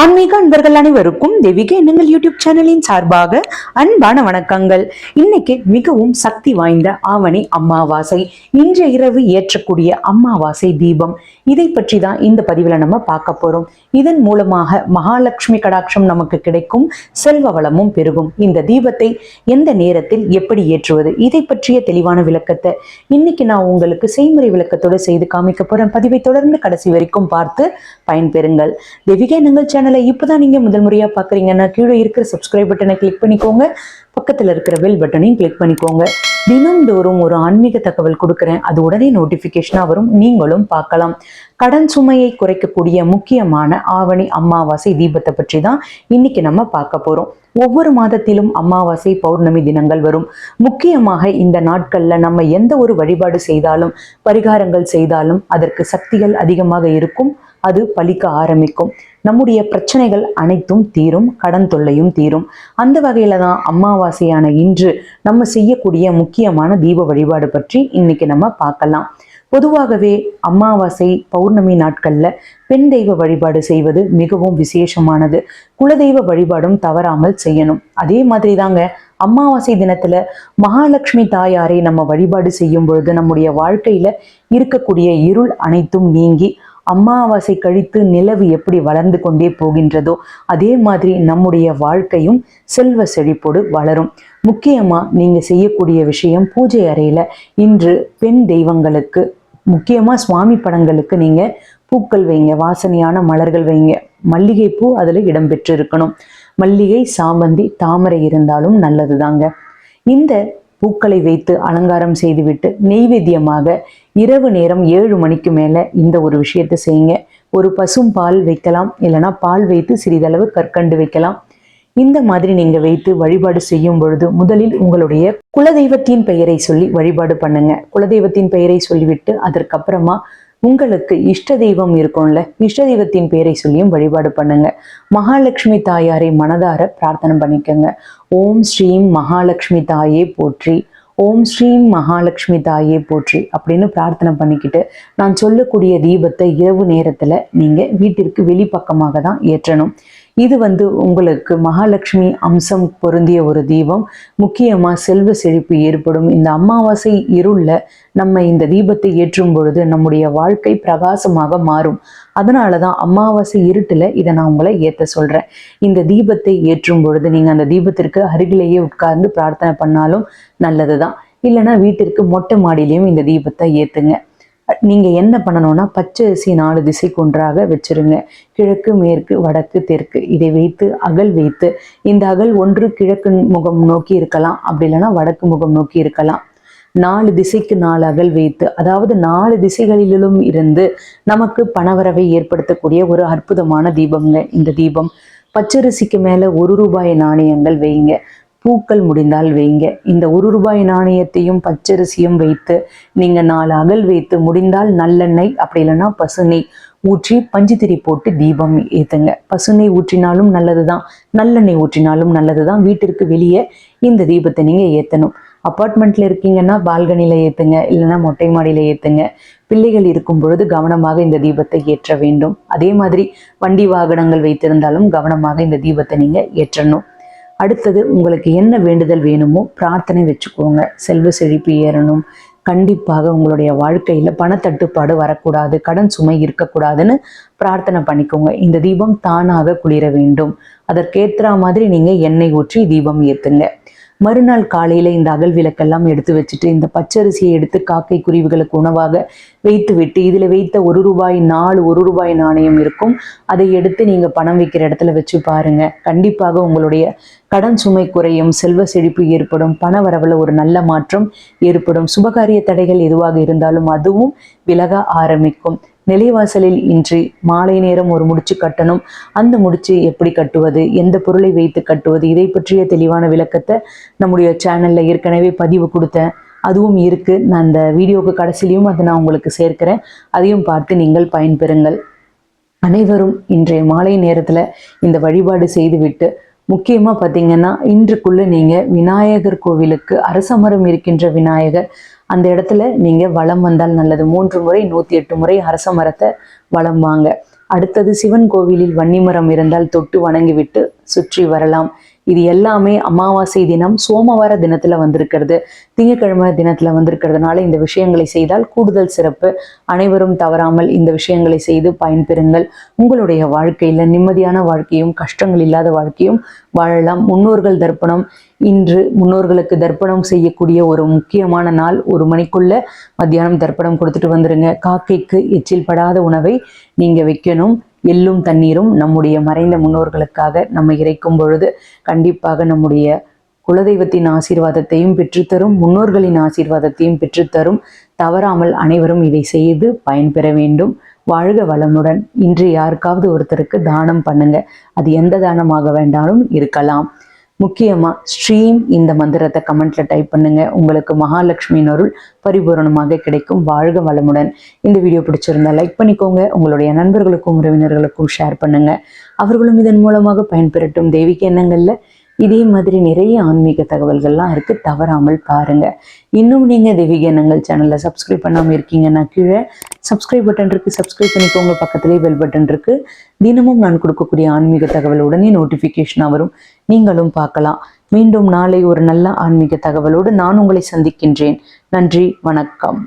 ஆன்மீக அன்பர்கள் அனைவருக்கும் தெய்வீக எண்ணங்கள் யூடியூப் சேனலின் சார்பாக அன்பான வணக்கங்கள். இன்னைக்கு மிகவும் சக்தி வாய்ந்த ஆவணி அமாவாசை. இன்று இரவு ஏற்றக்கூடிய அமாவாசை தீபம். இதை பற்றி தான் இந்த பதிவில் நம்ம பார்க்க போறோம். இதன் மூலமாக மகாலட்சுமி கடாட்சம் நமக்கு கிடைக்கும் செல்வ வளமும் பெருகும். இந்த தீபத்தை எந்த நேரத்தில் எப்படி ஏற்றுவது? இதை பற்றிய தெளிவான விளக்கத்தை இன்னைக்கு நான் உங்களுக்கு செய்முறை விளக்கத்தோட செய்து காமிக்க போறேன். பதிவை தொடர்ந்து கடைசி வரைக்கும் பார்த்து பயன்பெறுங்கள். தெய்வீக எண்ணங்கள் சேனலை இப்போதான் நீங்க முதல் முறையா பாக்குறீங்கன்னா கீழே இருக்கிற சப்ஸ்கிரைப் பட்டனை கிளிக் பண்ணிக்கோங்க. பக்கத்துல இருக்கிற பெல் பட்டனையும் கிளிக் பண்ணிக்கோங்க. தினம்தோறும் ஒரு ஆன்மீக தகவல் கொடுக்குறேன். அது உடனே நோட்டிஃபிகேஷனாக வரும். நீங்களும் பார்க்கலாம். கடன் சுமையை குறைக்கக்கூடிய முக்கியமான ஆவணி அமாவாசை தீபத்தை பற்றி தான் இன்னைக்கு நம்ம பார்க்க போறோம். ஒவ்வொரு மாதத்திலும் அமாவாசை பௌர்ணமி தினங்கள் வரும். முக்கியமாக இந்த நாட்கள்ல நம்ம எந்த ஒரு வழிபாடு செய்தாலும் பரிகாரங்கள் செய்தாலும் அதற்கு சக்திகள் அதிகமாக இருக்கும். அது பலிக்க ஆரம்பிக்கும். நம்முடைய பிரச்சனைகள் அனைத்தும் தீரும் கடன் தொல்லையும் தீரும். அந்த வகையில தான் அமாவாசையான இன்று நம்ம செய்யக்கூடிய முக்கியமான தீப வழிபாடு பற்றி இன்னைக்கு நம்ம பார்க்கலாம். பொதுவாகவே அமாவாசை பௌர்ணமி நாட்கள்ல பெண் தெய்வ வழிபாடு செய்வது மிகவும் விசேஷமானது. குலதெய்வ வழிபாடும் தவறாமல் செய்யணும். அதே மாதிரி தாங்க அமாவாசை தினத்துல மகாலட்சுமி தாயாரை நம்ம வழிபாடு செய்யும் பொழுது நம்முடைய வாழ்க்கையில இருக்கக்கூடிய இருள் அனைத்தும் நீங்கி அமாவாசை கழித்து நிலவு எப்படி வளர்ந்து கொண்டே போகின்றதோ அதே மாதிரி நம்முடைய வாழ்க்கையும் செல்வ செழிப்போடு வளரும். முக்கியமாக நீங்கள் செய்யக்கூடிய விஷயம் பூஜை அறையில் இன்று பெண் தெய்வங்களுக்கு முக்கியமாக சுவாமி படங்களுக்கு நீங்கள் பூக்கள் வைங்க வாசனையான மலர்கள் வைங்க. மல்லிகை பூ அதில் இடம்பெற்று இருக்கணும் மல்லிகை சாமந்தி தாமரை இருந்தாலும் நல்லதுதாங்க. இந்த பூக்களை வைத்து அலங்காரம் செய்துவிட்டு நெய்வேத்தியமாக இரவு நேரம் ஏழு மணிக்கு மேலே இந்த ஒரு விஷயத்தை செய்யுங்க. ஒரு பசும் பால் வைக்கலாம் இல்லைனா பால் வைத்து சிறிதளவு கற்கண்டு வைக்கலாம். இந்த மாதிரி நீங்க வைத்து வழிபாடு செய்யும் பொழுது முதலில் உங்களுடைய குலதெய்வத்தின் பெயரை சொல்லி வழிபாடு பண்ணுங்க. குலதெய்வத்தின் பெயரை சொல்லிவிட்டு அதற்கப்புறமா உங்களுக்கு இஷ்ட தெய்வம் இருக்கும்ல. இஷ்ட தெய்வத்தின் பெயரை சொல்லியும் வழிபாடு பண்ணுங்க. மகாலட்சுமி தாயாரை மனதார பிரார்த்தனை பண்ணிக்கோங்க. ஓம் ஸ்ரீம் மகாலட்சுமி தாயே போற்றி. ஓம் ஸ்ரீம் மகாலட்சுமி தாயே போற்றி அப்படின்னு பிரார்த்தனை பண்ணிக்கிட்டு நான் சொல்லக்கூடிய தீபத்தை இரவு நேரத்துல நீங்க வீட்டிற்கு வெளிப்பக்கமாக தான் ஏற்றணும். இது வந்து உங்களுக்கு மகாலட்சுமி அம்சம் பொருந்திய ஒரு தீபம். முக்கியமாக செல்வ செழிப்பு ஏற்படும். இந்த அமாவாசை இருள்ல நம்ம இந்த தீபத்தை ஏற்றும் பொழுது நம்முடைய வாழ்க்கை பிரகாசமாக மாறும். அதனால தான் அமாவாசை இருட்டில் இதை நான் உங்களை ஏற்ற சொல்கிறேன் இந்த தீபத்தை ஏற்றும் பொழுது நீங்கள் அந்த தீபத்திற்கு அருகிலேயே உட்கார்ந்து பிரார்த்தனை பண்ணாலும் நல்லதுதான். இல்லைன்னா வீட்டிற்கு மொட்டை மாடியிலையும் இந்த தீபத்தை ஏற்றுங்க நீங்க என்ன பண்ணணும்னா பச்சை அரிசி நாலு திசைக்கு ஒன்றாக வச்சிருங்க. கிழக்கு மேற்கு வடக்கு தெற்கு. இதை வைத்து அகல் வைத்து இந்த அகல் ஒன்று கிழக்கு முகம் நோக்கி இருக்கலாம். அப்படி இல்லைன்னா வடக்கு முகம் நோக்கி இருக்கலாம். நாலு திசைக்கு நாலு அகல் வைத்து அதாவது நாலு திசைகளிலும் இருந்து நமக்கு பணவரவை ஏற்படுத்தக்கூடிய ஒரு அற்புதமான தீபம்ங்க இந்த தீபம். பச்சரிசிக்கு மேல ஒரு ரூபாய் நாணயங்கள் வைங்க. பூக்கள் முடிந்தால் வைங்க. இந்த ஒரு ரூபாய் நாணயத்தையும் பச்சரிசியும் வைத்து நீங்க நாலு அகல் வைத்து முடிந்தால் நல்லெண்ணெய் அப்படி இல்லைன்னா பசுநெய் ஊற்றி பஞ்சுத்திரி போட்டு தீபம் ஏற்றுங்க பசுநெய் ஊற்றினாலும் நல்லதுதான். நல்லெண்ணெய் ஊற்றினாலும் நல்லதுதான். வீட்டிற்கு வெளியே இந்த தீபத்தை நீங்க ஏற்றணும் அப்பார்ட்மெண்ட்ல இருக்கீங்கன்னா பால்கனில ஏத்துங்க. இல்லைன்னா மொட்டை மாடியில ஏத்துங்க. பிள்ளைகள் இருக்கும் பொழுது கவனமாக இந்த தீபத்தை ஏற்ற வேண்டும். அதே மாதிரி வண்டி வாகனங்கள் வைத்திருந்தாலும் கவனமாக இந்த தீபத்தை நீங்க ஏற்றணும். அடுத்தது உங்களுக்கு என்ன வேண்டுதல் வேணுமோ பிரார்த்தனை வச்சுக்கோங்க. செல்வ செழிப்பு ஏறணும். கண்டிப்பாக உங்களுடைய வாழ்க்கையில பணத்தட்டுப்பாடு வரக்கூடாது கடன் சுமை இருக்கக்கூடாதுன்னு பிரார்த்தனை பண்ணிக்கோங்க. இந்த தீபம் தானாக குளிர வேண்டும். அதற்கேற்ற மாதிரி நீங்கள் எண்ணெய் ஊற்றி தீபம் ஏத்துங்க. மறுநாள் காலையில இந்த அகல் விளக்கெல்லாம் எடுத்து வச்சுட்டு இந்த பச்சரிசியை எடுத்து காக்கை குருவிகளுக்கு உணவாக வைத்து விட்டு இதுல வைத்த ஒரு ரூபாய் நாலு ஒரு ரூபாய் நாணயம் இருக்கும். அதை எடுத்து நீங்க பணம் வைக்கிற இடத்துல வச்சு பாருங்க. கண்டிப்பாக உங்களுடைய கடன் சுமை குறையும் செல்வ செழிப்பு ஏற்படும் பண வரவுல ஒரு நல்ல மாற்றம் ஏற்படும். சுபகாரிய தடைகள் எதுவாக இருந்தாலும் அதுவும் விலக ஆரம்பிக்கும். நிலைவாசலில் இன்று மாலை நேரம் ஒரு முடிச்சு கட்டணும். அந்த முடிச்சு எப்படி கட்டுவது? எந்த பொருளை வைத்து கட்டுவது? இதை பற்றிய தெளிவான விளக்கத்தை நம்முடைய சேனல்ல ஏற்கனவே பதிவு கொடுத்தேன். அதுவும் இருக்கு. நான் அந்த வீடியோக்கு கடைசிலையும் அதை நான் உங்களுக்கு சேர்க்கிறேன். அதையும் பார்த்து நீங்கள் பயன்பெறுங்கள். அனைவரும் இன்றைய மாலை நேரத்துல இந்த வழிபாடு செய்துவிட்டு முக்கியமா பார்த்தீங்கன்னா இன்றுக்குள்ள நீங்க விநாயகர் கோவிலுக்கு அரசமரம் இருக்கின்ற விநாயகர் அந்த இடத்துல நீங்க வளம் வந்தால் நல்லது. மூன்று முறை நூத்தி எட்டு முறை அரச மரத்தை வளம் வாங்க. அடுத்தது சிவன் கோவிலில் வன்னிமரம் இருந்தால் தொட்டு வணங்கிவிட்டு சுற்றி வரலாம். இது எல்லாமே அமாவாசை தினம் சோமவார தினத்துல வந்திருக்கிறது. திங்கட்கிழமை தினத்துல வந்திருக்கிறதுனால இந்த விஷயங்களை செய்தால் கூடுதல் சிறப்பு. அனைவரும் தவறாமல் இந்த விஷயங்களை செய்து பயன்பெறுங்கள். உங்களுடைய வாழ்க்கையில நிம்மதியான வாழ்க்கையும் கஷ்டங்கள் இல்லாத வாழ்க்கையும் வாழலாம். முன்னோர்கள் தர்ப்பணம் இன்று முன்னோர்களுக்கு தர்ப்பணம் செய்யக்கூடிய ஒரு முக்கியமான நாள் ஒரு மணிக்குள்ள மத்தியானம் தர்ப்பணம் கொடுத்துட்டு வந்துருங்க. காக்கைக்கு எச்சில் படாத உணவை நீங்க வைக்கணும். எள்ளும் தண்ணீரும் நம்முடைய மறைந்த முன்னோர்களுக்காக நம்ம இறைக்கும் பொழுது கண்டிப்பாக நம்முடைய குலதெய்வத்தின் ஆசீர்வாதத்தையும் பெற்றுத்தரும் முன்னோர்களின் ஆசீர்வாதத்தையும் பெற்றுத்தரும். தவறாமல் அனைவரும் இதை செய்து பயன்பெற வேண்டும். வாழ்க வளமுடன். இன்று யாருக்காவது ஒருத்தருக்கு தானம் பண்ணுங்க. அது எந்த தானமாக வேண்டாலும் இருக்கலாம். முக்கியமா ஸ்ட்ரீம் இந்த மந்திரத்தை கமெண்ட்ல டைப் பண்ணுங்க. உங்களுக்கு மகாலட்சுமியின் அருள் பரிபூரணமாக கிடைக்கும். வாழ்க வளமுடன். இந்த வீடியோ பிடிச்சிருந்தா லைக் பண்ணிக்கோங்க. உங்களுடைய நண்பர்களுக்கும் உறவினர்களுக்கும் ஷேர் பண்ணுங்க. அவர்களும் இதன் மூலமாக பயன்பெறட்டும். தேவிக்கு எண்ணங்கள்ல இதே மாதிரி நிறைய ஆன்மீக தகவல்கள்லாம் இருக்கு. தவறாமல் பாருங்க. இன்னும் நீங்க தெய்வீக சேனல்ல சப்ஸ்கிரைப் பண்ணாம இருக்கீங்கன்னா கீழே சப்ஸ்கிரைப் பட்டன் இருக்கு. சப்ஸ்கிரைப் பண்ணிக்கோங்க. பக்கத்திலே பெல் பட்டன் இருக்கு. தினமும் நான் கொடுக்கக்கூடிய ஆன்மீக தகவல் உடனே நோட்டிஃபிகேஷனாக வரும். நீங்களும் பார்க்கலாம். மீண்டும் நாளை ஒரு நல்ல ஆன்மீக தகவலோடு நான் உங்களை சந்திக்கின்றேன். நன்றி. வணக்கம்.